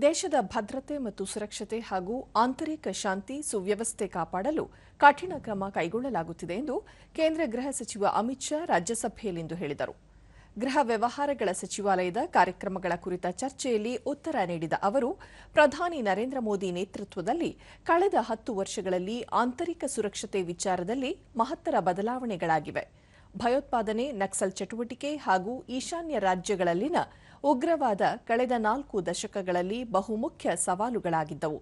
ದೇಶದ ಭದ್ರತೆ ಮತ್ತು ಸುರಕ್ಷತೆ ಹಾಗೂ ಆಂತರಿಕ ಶಾಂತಿ ಸುವ್ಯವಸ್ಥೆ ಕಾಪಾಡಲು ಕಠಿಣ ಕ್ರಮ ಕೈಗೊಳ್ಳಲಾಗುತ್ತಿದೆ ಎಂದು ಕೇಂದ್ರ ಗೃಹ ಸಚಿವ ಅಮಿತ್ ಶಾ ರಾಜ್ಯಸಭೆಯಲ್ಲಿಂದು ಹೇಳಿದರು. ಗೃಹ ವ್ಯವಹಾರಗಳ ಸಚಿವಾಲಯದ ಕಾರ್ಯಕ್ರಮಗಳ ಕುರಿತ ಚರ್ಚೆಯಲ್ಲಿ ಉತ್ತರ ನೀಡಿದ ಅವರು, ಪ್ರಧಾನಿ ನರೇಂದ್ರ ಮೋದಿ ನೇತೃತ್ವದಲ್ಲಿ ಕಳೆದ ಹತ್ತು ವರ್ಷಗಳಲ್ಲಿ ಆಂತರಿಕ ಸುರಕ್ಷತೆ ವಿಚಾರದಲ್ಲಿ ಮಹತ್ತರ ಬದಲಾವಣೆಗಳಾಗಿವೆ. ಭಯೋತ್ಪಾದನೆ, ನಕ್ಸಲ್ ಚಟುವಟಿಕೆ ಹಾಗೂ ಈಶಾನ್ಯ ರಾಜ್ಯಗಳಲ್ಲಿನ ಉಗ್ರವಾದ ಕಳೆದ ನಾಲ್ಕು ದಶಕಗಳಲ್ಲಿ ಬಹುಮುಖ್ಯ ಸವಾಲುಗಳಾಗಿದ್ದವು.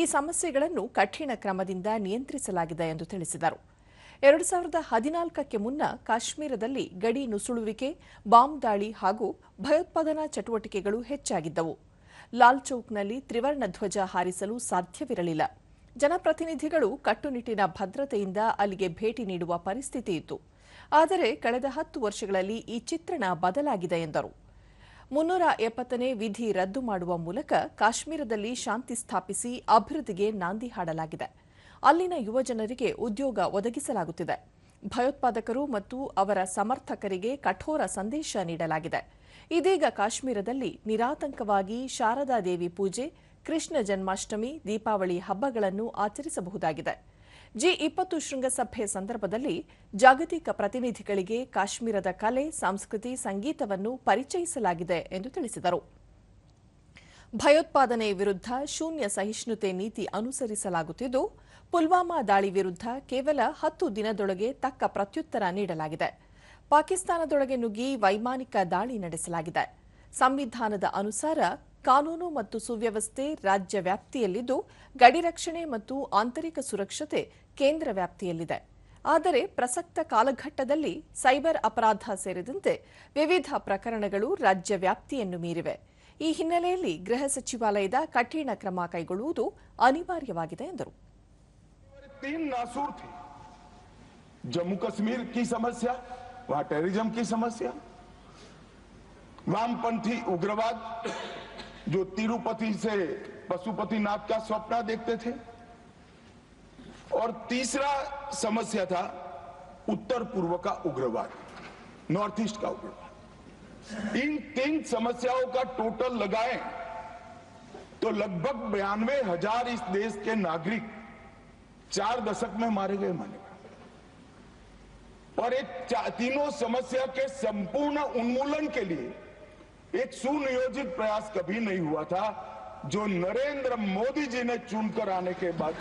ಈ ಸಮಸ್ಯೆಗಳನ್ನು ಕಠಿಣ ಕ್ರಮದಿಂದ ನಿಯಂತ್ರಿಸಲಾಗಿದೆ ಎಂದು ತಿಳಿಸಿದರು. ಎರಡು ಸಾವಿರದ ಹದಿನಾಲ್ಕಕ್ಕೆ ಮುನ್ನ ಕಾಶ್ಮೀರದಲ್ಲಿ ಗಡಿ ನುಸುಳುವಿಕೆ, ಬಾಂಬ್ ದಾಳಿ ಹಾಗೂ ಭಯೋತ್ಪಾದನಾ ಚಟುವಟಿಕೆಗಳು ಹೆಚ್ಚಾಗಿದ್ದವು. ಲಾಲ್ ಚೌಕ್ನಲ್ಲಿ ತ್ರಿವರ್ಣ ಧ್ವಜ ಹಾರಿಸಲು ಸಾಧ್ಯವಿರಲಿಲ್ಲ. ಜನಪ್ರತಿನಿಧಿಗಳು ಕಟ್ಟುನಿಟ್ಟಿನ ಭದ್ರತೆಯಿಂದ ಅಲ್ಲಿಗೆ ಭೇಟಿ ನೀಡುವ ಪರಿಸ್ಥಿತಿ ಇತ್ತು ಆದರೆ ಕಳೆದ ಹತ್ತು ವರ್ಷಗಳಲ್ಲಿ ಈ ಚಿತ್ರಣ ಬದಲಾಗಿದೆ ಎಂದರು. ಮುನ್ನೂರ ಎಪ್ಪತ್ತನೇ ವಿಧಿ ರದ್ದು ಮಾಡುವ ಮೂಲಕ ಕಾಶ್ಮೀರದಲ್ಲಿ ಶಾಂತಿ ಸ್ಥಾಪಿಸಿ ಅಭಿವೃದ್ಧಿಗೆ ನಾಂದಿ ಹಾಡಲಾಗಿದೆ. ಅಲ್ಲಿನ ಯುವಜನರಿಗೆ ಉದ್ಯೋಗ ಒದಗಿಸಲಾಗುತ್ತಿದೆ. ಭಯೋತ್ಪಾದಕರು ಮತ್ತು ಅವರ ಸಮರ್ಥಕರಿಗೆ ಕಠೋರ ಸಂದೇಶ ನೀಡಲಾಗಿದೆ. ಇದೀಗ ಕಾಶ್ಮೀರದಲ್ಲಿ ನಿರಾತಂಕವಾಗಿ ಶಾರದಾ ದೇವಿ ಪೂಜೆ, ಕೃಷ್ಣ ಜನ್ಮಾಷ್ಟಮಿ, ದೀಪಾವಳಿ ಹಬ್ಬಗಳನ್ನು ಆಚರಿಸಬಹುದಾಗಿದೆ. ಜಿ ಇಪ್ಪತ್ತು ಶೃಂಗಸಭೆ ಸಂದರ್ಭದಲ್ಲಿ ಜಾಗತಿಕ ಪ್ರತಿನಿಧಿಗಳಿಗೆ ಕಾಶ್ಮೀರದ ಕಲೆ, ಸಂಸ್ಕೃತಿ, ಸಂಗೀತವನ್ನು ಪರಿಚಯಿಸಲಾಗಿದೆ ಎಂದು ತಿಳಿಸಿದರು. ಭಯೋತ್ಪಾದನೆ ವಿರುದ್ಧ ಶೂನ್ಯ ಸಹಿಷ್ಣುತೆ ನೀತಿ ಅನುಸರಿಸಲಾಗುತ್ತಿದ್ದು, ಪುಲ್ವಾಮಾ ದಾಳಿ ವಿರುದ್ಧ ಕೇವಲ ಹತ್ತು ದಿನದೊಳಗೆ ತಕ್ಕ ಪ್ರತ್ಯುತ್ತರ ನೀಡಲಾಗಿದೆ. ಪಾಕಿಸ್ತಾನದೊಳಗೆ ನುಗ್ಗಿ ವೈಮಾನಿಕ ದಾಳಿ ನಡೆಸಲಾಗಿದೆ. ಸಂವಿಧಾನದ ಅನುಸಾರ ಕಾನೂನು ಮತ್ತು ಸುವ್ಯವಸ್ಥೆ ರಾಜ್ಯ ವ್ಯಾಪ್ತಿಯಲ್ಲಿದ್ದು ಗಡಿ ರಕ್ಷಣೆ ಮತ್ತು ಆಂತರಿಕ ಸುರಕ್ಷತೆ ಕೇಂದ್ರ ವ್ಯಾಪ್ತಿಯಲ್ಲಿದೆ ಆದರೆ ಪ್ರಸಕ್ತ ಕಾಲಘಟ್ಟದಲ್ಲಿ ಸೈಬರ್ ಅಪರಾಧ ಸೇರಿದಂತೆ ವಿವಿಧ ಪ್ರಕರಣಗಳು ರಾಜ್ಯ ವ್ಯಾಪ್ತಿಯನ್ನು ಮೀರಿವೆ ಈ ಹಿನ್ನೆಲೆಯಲ್ಲಿ ಗೃಹ ಸಚಿವಾಲಯದ ಕಠಿಣ ಕ್ರಮ ಕೈಗೊಳ್ಳುವುದು ಅನಿವಾರ್ಯವಾಗಿದೆ ಎಂದರು तीन नासूर थे जम्मू कश्मीर की समस्या वहां टेररिज्म की समस्या वामपंथी उग्रवाद जो तिरुपति से पशुपतिनाथ का स्वप्न देखते थे। और तीसरा समस्या था उत्तर पूर्व का उग्रवाद, नॉर्थ ईस्ट का उग्रवाद। इन तीन समस्याओं का टोटल लगाएँ तो लगभग बयानवे हज़ार इस देश के नागरिक चार दशक में मारे गए माने। और एक तीनों समस्या के संपूर्ण उन्मूलन के लिए एक सुनियोजित प्रयास कभी नहीं हुआ था, जो नरेंद्र मोदी जी ने चुनकर आने के बाद।